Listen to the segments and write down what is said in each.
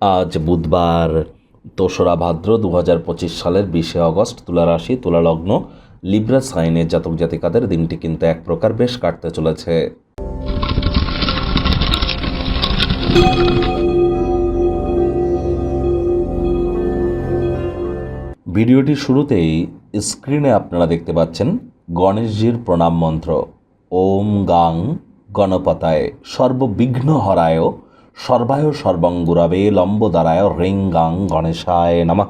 আজ বুধবার দোসরা ভাদ্র দু হাজার পঁচিশ সালের বিশে অগস্ট তুলা রাশি, তুলা লগ্ন, লিব্রা সাইনের জাতক জাতিকাদের দিনটি কিন্তু এক প্রকার বেশ কাটতে চলেছে। ভিডিওটির শুরুতেই স্ক্রিনে আপনারা দেখতে পাচ্ছেন গণেশজির প্রণাম মন্ত্র। ওম গাং গণপতায় সর্ববিঘ্ন হরায় সর্বায় সর্বাঙ্গুরাবে লম্বদারায় রিং গাং গণেশায় নামা।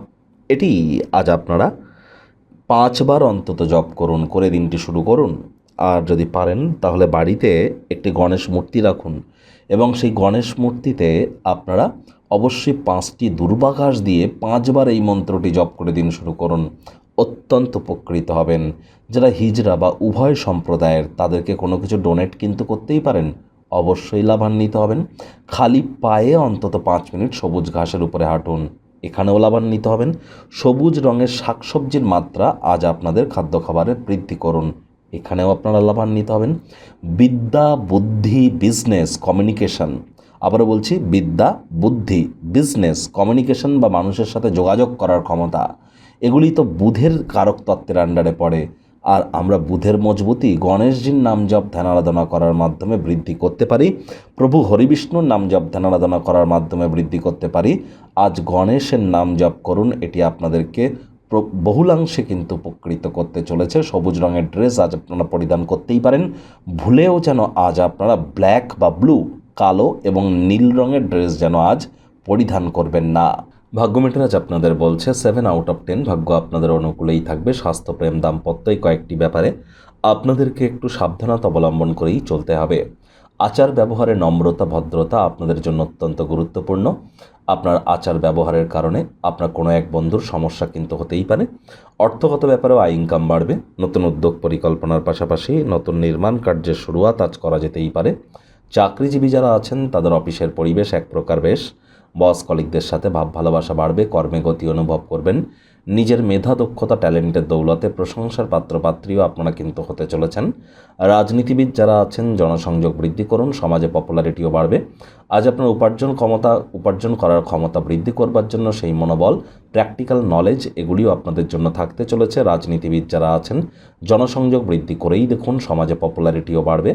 এটি আজ আপনারা পাঁচবার অন্তত জপ করুন, করে দিনটি শুরু করুন। আর যদি পারেন, তাহলে বাড়িতে একটি গণেশ মূর্তি রাখুন। এবং সেই গণেশ মূর্তিতে আপনারা অবশ্যই পাঁচটি দুর্বাঘাস দিয়ে পাঁচবার এই মন্ত্রটি জপ করে দিন শুরু করুন। অত্যন্ত উপকৃত হবেন। যারা হিজরা বা উভয় সম্প্রদায়ের, তাদেরকে কোনো কিছু ডোনেট কিন্তু করতেই পারেন। অবশ্যই লাভান্বিত হবেন। খালি পায়ে অন্তত পাঁচ মিনিট সবুজ ঘাসের উপরে হাঁটুন। এখানেও লাভান্বিত হবেন। সবুজ রঙের শাকসবজির মাত্রা আজ আপনাদের খাদ্য খাবারে বৃদ্ধি করুন। এখানেও আপনারা লাভান্বিত হবেন। বিদ্যা, বুদ্ধি, বিজনেস, কমিউনিকেশন। আবারও বলছি, বিদ্যা, বুদ্ধি, বিজনেস, কমিউনিকেশন বা মানুষের সাথে যোগাযোগ করার ক্ষমতা। এগুলি তো বুধের কারক তত্ত্বের আন্ডারে পড়ে। আর আমরা বুধের মজবুতি, গণেশজির নাম জপ, ধ্যান আরাধনা করার মাধ্যমে বৃদ্ধি করতে পারি। প্রভু হরিবিষ্ণুর নাম জপ, ধ্যান আরাধনা করার মাধ্যমে বৃদ্ধি করতে পারি। আজ গণেশের নাম জপ করুন, এটি আপনাদেরকে বহুলাংশে কিন্তু উপকৃত করতে চলেছে। সবুজ রঙের ড্রেস আজ আপনারা পরিধান করতেই পারেন। ভুলেও যেন আজ আপনারা ব্ল্যাক বা ব্লু, কালো এবং নীল রঙের ড্রেস যেন আজ পরিধান করবেন না। ভাগ্যমিটার আজ আপনাদের বলছে সেভেন আউট অফ টেন ভাগ্য আপনাদের অনুকূলেই থাকবে। স্বাস্থ্য, প্রেম দাম্পত্য কয়েকটি ব্যাপারে আপনাদেরকে একটু সাবধানতা অবলম্বন করেই চলতে হবে। আচার ব্যবহারে নম্রতা, ভদ্রতা আপনাদের জন্য অত্যন্ত গুরুত্বপূর্ণ। আপনার আচার ব্যবহারের কারণে আপনার কোনো এক বন্ধুর সমস্যা কিন্তু হতেই পারে। অর্থগত ব্যাপারেও আয় ইনকাম বাড়বে। নতুন উদ্যোগ পরিকল্পনার পাশাপাশি নতুন নির্মাণ কার্যের শুরুয়াত আজ করা যেতেই পারে। চাকরিজীবী যারা আছেন, তাদের অফিসের পরিবেশ এক প্রকার বেশ। বস কলিকদের সাথে ভাব ভালোবাসা বাড়বে, কর্মে গতি অনুভব করবেন। নিজের মেধা, দক্ষতা, ট্যালেন্টের দৌলতে প্রশংসার পাত্রপাত্রীও আপনারা কিন্তু হতে চলেছেন। রাজনীতিবিদ যারা আছেন, জনসংযোগ বৃদ্ধি করুন, সমাজে পপুলারিটিও বাড়বে। আজ আপনার উপার্জন ক্ষমতা, উপার্জন করার ক্ষমতা বৃদ্ধি করবার জন্য সেই মনোবল প্র্যাকটিক্যাল নলেজ এগুলিও আপনাদের জন্য থাকতে চলেছে। রাজনীতিবিদ যারা আছেন, জনসংযোগ বৃদ্ধি করেই দেখুন, সমাজে পপুলারিটিও বাড়বে।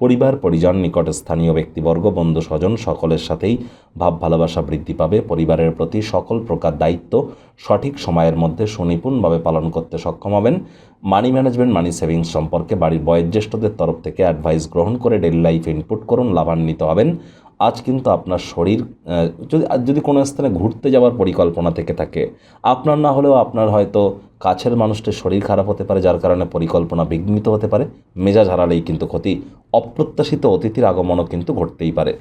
পরিবার, পরিজন, নিকট স্থানীয় ব্যক্তিবর্গ, বন্ধু, স্বজন সকলের সাথেই ভাব, ভালোবাসা বৃদ্ধি পাবে। পরিবারের প্রতি সকল প্রকার দায়িত্ব সঠিক সময়ের মধ্যে সুনিপুণভাবে পালন করতে সক্ষম হবেন। মানি ম্যানেজমেন্ট, মানি সেভিংস সম্পর্কে বাড়ির বয়োজ্যেষ্ঠদের তরফ থেকে অ্যাডভাইস গ্রহণ করে ডেলি লাইফ ইনপুট করুন। লাভান্বিত হবেন। আজ কিন্তু আপনার শরীর যদি যদি কোনো স্থানে ঘুরতে যাওয়ার পরিকল্পনা থেকে থাকে, আপনার না হলেও আপনার হয়তো কাছের মানুষটির শরীর খারাপ হতে পারে, যার কারণে পরিকল্পনা বিঘ্নিত হতে পারে, মেজাজ হারালেই কিন্তু ক্ষতি, অপ্রত্যাশিত অতিথির আগমনও কিন্তু ঘটতেই পারে।